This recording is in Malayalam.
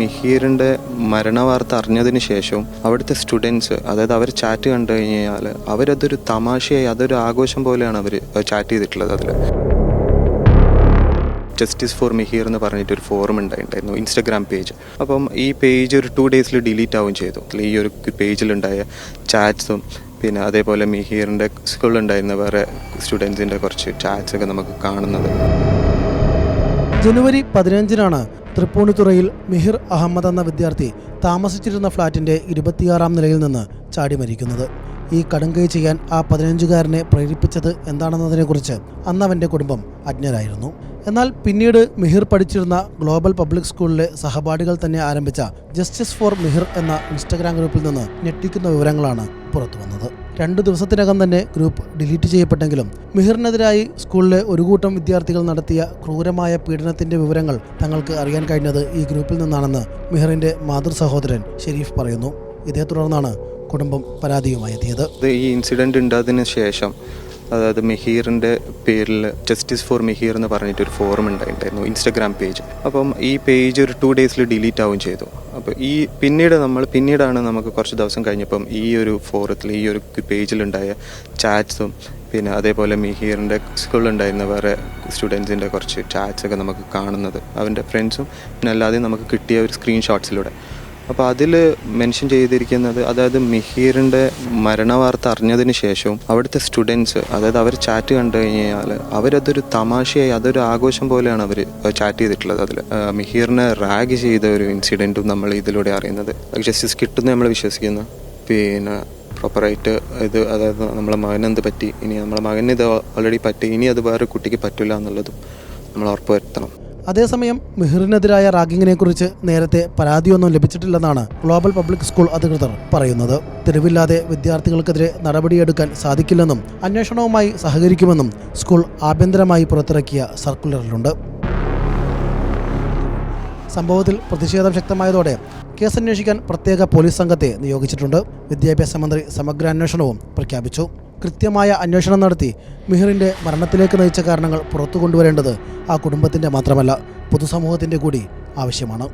മിഹീറിന്റെ മരണവാർത്ത അറിഞ്ഞതിന് ശേഷവും അവിടുത്തെ സ്റ്റുഡൻസ് അതായത് അവർ ചാറ്റ് കണ്ടു കഴിഞ്ഞാൽ അവരതൊരു തമാശയായി അതൊരു ആഘോഷം പോലെയാണ് അവർ ചാറ്റ് ചെയ്തിട്ടുള്ളത് അതിൽ ജസ്റ്റിസ് ഫോർ മിഹീർ എന്ന് പറഞ്ഞിട്ട് ഒരു ഫോറം ഉണ്ടായിട്ടുണ്ടായിരുന്നു ഇൻസ്റ്റാഗ്രാം പേജ് അപ്പം ഈ പേജ് ഒരു ടു ഡേയ്സിൽ ഡിലീറ്റ് ആവുകയും ചെയ്തു. ഈ ഒരു പേജിലുണ്ടായ ചാറ്റ്സും പിന്നെ അതേപോലെ മിഹീറിന്റെ സ്കൂളിലുണ്ടായിരുന്ന വേറെ സ്റ്റുഡൻസിന്റെ കുറച്ച് ചാറ്റ്സ് ഒക്കെ നമുക്ക് കാണുന്നത്. ജനുവരി പതിനഞ്ചിനാണ് തൃപ്പൂണിത്തുറയിൽ മിഹിർ അഹമ്മദ് എന്ന വിദ്യാർത്ഥി താമസിച്ചിരുന്ന ഫ്ളാറ്റിന്റെ ഇരുപത്തിയാറാം നിലയിൽ നിന്ന് ചാടി മരിക്കുന്നത്. ഈ കടുങ്കൈ ചെയ്യാൻ ആ പതിനഞ്ചുകാരനെ പ്രേരിപ്പിച്ചത് എന്താണെന്നതിനെക്കുറിച്ച് അന്ന് അവന്റെ കുടുംബം അജ്ഞരായിരുന്നു. എന്നാൽ പിന്നീട് മിഹിർ പഠിച്ചിരുന്ന ഗ്ലോബൽ പബ്ലിക് സ്കൂളിലെ സഹപാഠികൾ തന്നെ ആരംഭിച്ച ജസ്റ്റിസ് ഫോർ മിഹിർ എന്ന ഇൻസ്റ്റഗ്രാം ഗ്രൂപ്പിൽ നിന്ന് ഞെട്ടിക്കുന്ന വിവരങ്ങളാണ് പുറത്തു വന്നത്. രണ്ടു ദിവസത്തിനകം തന്നെ ഗ്രൂപ്പ് ഡിലീറ്റ് ചെയ്യപ്പെട്ടെങ്കിലും മിഹിറിനെതിരായി സ്കൂളിലെ ഒരു കൂട്ടം വിദ്യാർത്ഥികൾ നടത്തിയ ക്രൂരമായ പീഡനത്തിന്റെ വിവരങ്ങൾ തങ്ങൾക്ക് അറിയാൻ കഴിഞ്ഞത് ഈ ഗ്രൂപ്പിൽ നിന്നാണെന്ന് മിഹിറിന്റെ മാതൃ സഹോദരൻ ഷെരീഫ് പറയുന്നു. ഇതേ തുടർന്നാണ് കുടുംബം പരാതിയുമായി എത്തിയത് ഇത് ഈ ഇൻസിഡന്റ് ഉണ്ടായതിനു ശേഷം അതായത് മിഹീറിന്റെ പേരിൽ ജസ്റ്റിസ് ഫോർ മിഹീർ എന്ന് പറഞ്ഞിട്ട് ഒരു ഫോറം ഉണ്ടായിട്ടുണ്ടായിരുന്നു ഇൻസ്റ്റഗ്രാം പേജ് അപ്പം ഈ പേജ് ഒരു ടു ഡേയ്സിൽ ഡിലീറ്റ് ആവുകയും ചെയ്തു. അപ്പോൾ ഈ പിന്നീട് നമ്മൾ പിന്നീടാണ് നമുക്ക് കുറച്ച് ദിവസം കഴിഞ്ഞപ്പം ഈ ഒരു ഫോറത്തിൽ ഈ ഒരു പേജിലുണ്ടായ ചാറ്റ്സും പിന്നെ അതേപോലെ മിഹീറിന്റെ സ്കൂളിലുണ്ടായിരുന്ന വേറെ സ്റ്റുഡൻസിന്റെ കുറച്ച് ചാറ്റ്സ് ഒക്കെ നമുക്ക് കാണുന്നത്. അവന്റെ ഫ്രണ്ട്സും പിന്നെ അല്ലാതെ നമുക്ക് കിട്ടിയ ഒരു സ്ക്രീൻഷോട്ട്സിലൂടെ അപ്പോൾ അതിൽ മെൻഷൻ ചെയ്തിരിക്കുന്നത് അതായത് മിഹീറിന്റെ മരണവാർത്ത അറിഞ്ഞതിന് ശേഷവും അവിടുത്തെ സ്റ്റുഡൻസ് അതായത് അവർ ചാറ്റ് കണ്ടു കഴിഞ്ഞാൽ അവരതൊരു തമാശയായി അതൊരു ആഘോഷം പോലെയാണ് അവർ ചാറ്റ് ചെയ്തിട്ടുള്ളത് അതിൽ മിഹീറിനെ റാഗ് ചെയ്ത ഒരു ഇൻസിഡന്റും നമ്മൾ ഇതിലൂടെ അറിയുന്നത്. ജസ്റ്റിസ് കിട്ടുമെന്ന് നമ്മൾ വിശ്വസിക്കുന്നു. പിന്നെ പ്രോപ്പറായിട്ട് ഇത് അതായത് നമ്മളെ മകനെന്ത് പറ്റി ഇനി നമ്മളെ മകന് ഇത് ഓൾറെഡി പറ്റി ഇനി അത് വേറെ കുട്ടിക്ക് പറ്റില്ല എന്നുള്ളതും നമ്മൾ ഉറപ്പുവരുത്തണം അതേസമയം മിഹിറിനെതിരായ റാഗിങ്ങിനെക്കുറിച്ച് നേരത്തെ പരാതിയൊന്നും ലഭിച്ചിട്ടില്ലെന്നാണ് ഗ്ലോബൽ പബ്ലിക് സ്കൂൾ അധികൃതർ പറയുന്നത്. തെരുവില്ലാതെ വിദ്യാർത്ഥികൾക്കെതിരെ നടപടിയെടുക്കാൻ സാധിക്കില്ലെന്നും അന്വേഷണവുമായി സഹകരിക്കുമെന്നും സ്കൂൾ ആഭ്യന്തരമായി പുറത്തിറക്കിയ സർക്കുലറിലുണ്ട്. സംഭവത്തിൽ പ്രതിഷേധം ശക്തമായതോടെ കേസ് അന്വേഷിക്കാൻ പ്രത്യേക പോലീസ് സംഘത്തെ നിയോഗിച്ചിട്ടുണ്ട്. വിദ്യാഭ്യാസ മന്ത്രി സമഗ്ര അന്വേഷണവും പ്രഖ്യാപിച്ചു. കൃത്യമായ അന്വേഷണം നടത്തി മിഹിറിന്റെ മരണത്തിലേക്ക് നയിച്ച കാരണങ്ങൾ പുറത്തു കൊണ്ടുവരേണ്ടത് ആ കുടുംബത്തിന്റെ മാത്രമല്ല പൊതുസമൂഹത്തിന്റെ കൂടി ആവശ്യമാണ്.